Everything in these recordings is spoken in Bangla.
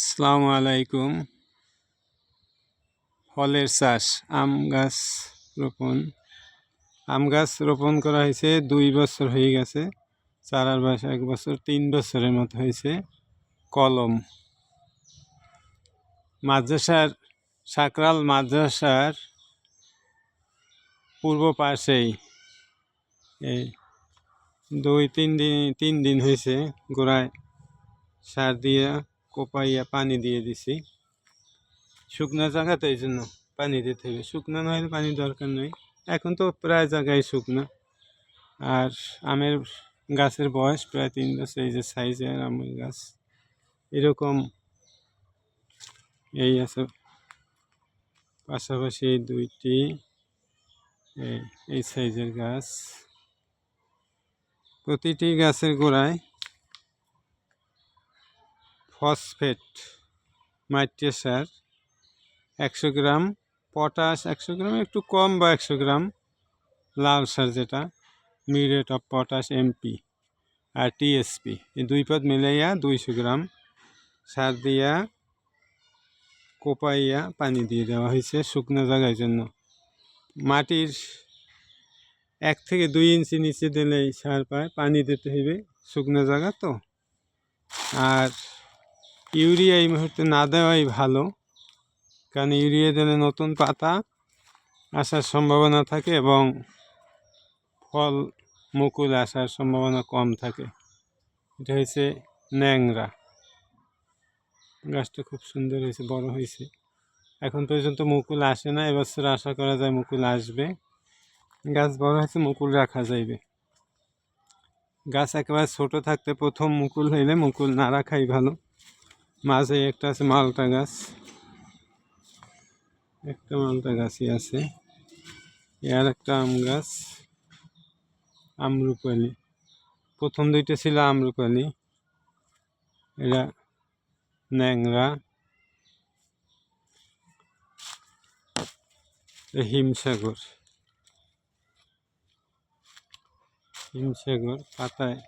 আসসালামু আলাইকুম। ফলের চাষ, আম গাছ রোপণ। আম গাছ রোপণ করা হয়েছে দুই বছর হয়ে গেছে। চারার বয়স এক বছর, তিন বছরের মতো হয়েছে। কলম। মাদ্রাসার সাকরাল মাদ্রাসার পূর্ব পাশেই এই দুই, তিন দিন তিন দিন হয়েছে গোড়ায় সার দিয়ে কোপাইয়া পানি দিয়ে দিছি। শুকনো জায়গাতে এই জন্য পানি দিতে হবে। শুকনো না হলে পানি দরকার নেই। এখন তো প্রায় জায়গায় শুকনো। আর আমের গাছের বয়স প্রায় তিন বছর, এই যে সাইজের আমের গাছ, এরকম এই আছে। পাশাপাশি দুইটি এই সাইজের গাছ। প্রতিটি গাছের গোড়ায় ফসফেট মাইট্রিয়া সার একশো গ্রাম, পটাশ একশো গ্রাম, একটু কম বা একশো গ্রাম, লাল সার যেটা, মিউরেট অফ পটাশ এমপি আর টিএসপি। এই দুই পদ মিলাইয়া দুইশো গ্রাম সার দিয়া কোপাইয়া পানি দিয়ে দেওয়া হয়েছে শুকনো জায়গার জন্য। মাটির এক থেকে দুই ইঞ্চি নিচে দিলেই সার পায়, পানি দিতে হবে শুকনো জায়গা তো। আর ইউরিয়া এই মুহূর্তে না দেওয়াই ভালো, কারণ ইউরিয়া দিলে নতুন পাতা আসার সম্ভাবনা থাকে এবং ফল মুকুল আসার সম্ভাবনা কম থাকে। এটা হয়েছে ন্যাংরা। গাছটা খুব সুন্দর হয়েছে, বড় হয়েছে। এখন পর্যন্ত মুকুল আসে না, এবছর আশা করা যায় মুকুল আসবে। গাছ বড় হয়েছে, মুকুল রাখা যাইবে। গাছ একেবারে ছোট থাকতে প্রথম মুকুল হইলে মুকুল না রাখাই ভালো। মাঝে একটা আছে মালটা গাছ। একটা মালটা গাছই আছে। আর একটা আম গাছ, আমরুপালি। প্রথম দুইটা ছিল আমরুপালি, এরা ন্যাংরা হিমসাগর। হিমসাগর, পাতায়।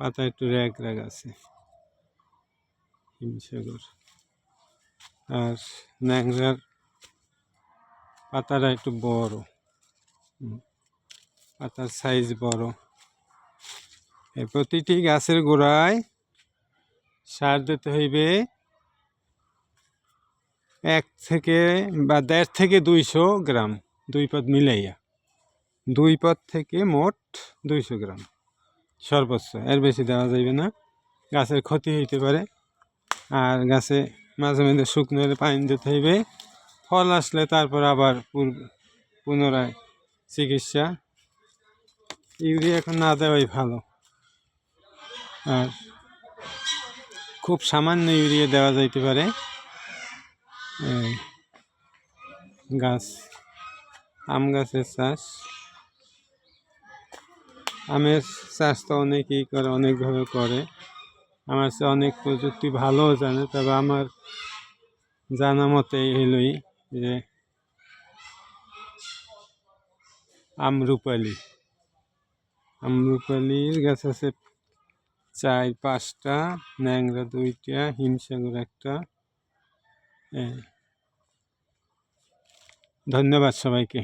পাতা একটু র্যাগ র্যাগ আছে। হিমসাগর আর ন্যাংরার পাতাটা একটু বড়। পাতার সাইজ বড়। এই প্রতিটি গাছের গোড়ায় সার দিতে হইবে এক থেকে বা দেড় থেকে দুইশো গ্রাম, দুই পদ মিলাইয়া। দুই পদ থেকে মোট দুইশো গ্রাম। সর্বোচ্চ, এর বেশি দেওয়া যাইবে না। গাছের ক্ষতি হইতে পারে, আর গাছে মাঝে মাঝে শুকনো পানি দিতে হইবে। ফল আসলে তারপর আবার পুনরায় চিকিৎসা। ইউরিয়া এখন না দেওয়াই ভালো। আর খুব সামান্য ইউরিয়া দেওয়া যাইতে পারে। গাছ, আম গাছের চাষ। আমের চাষ তো অনেকেই করে, অনেকভাবে করে। আমার সে অনেক প্রযুক্তি ভালোও জানে, তবে আমার জানা মতে হলোই যে আমরুপালি। আমরুপালির গাছ আছে চার পাঁচটা, ন্যাংরা দুইটা, হিমসাগর একটা। ধন্যবাদ সবাইকে।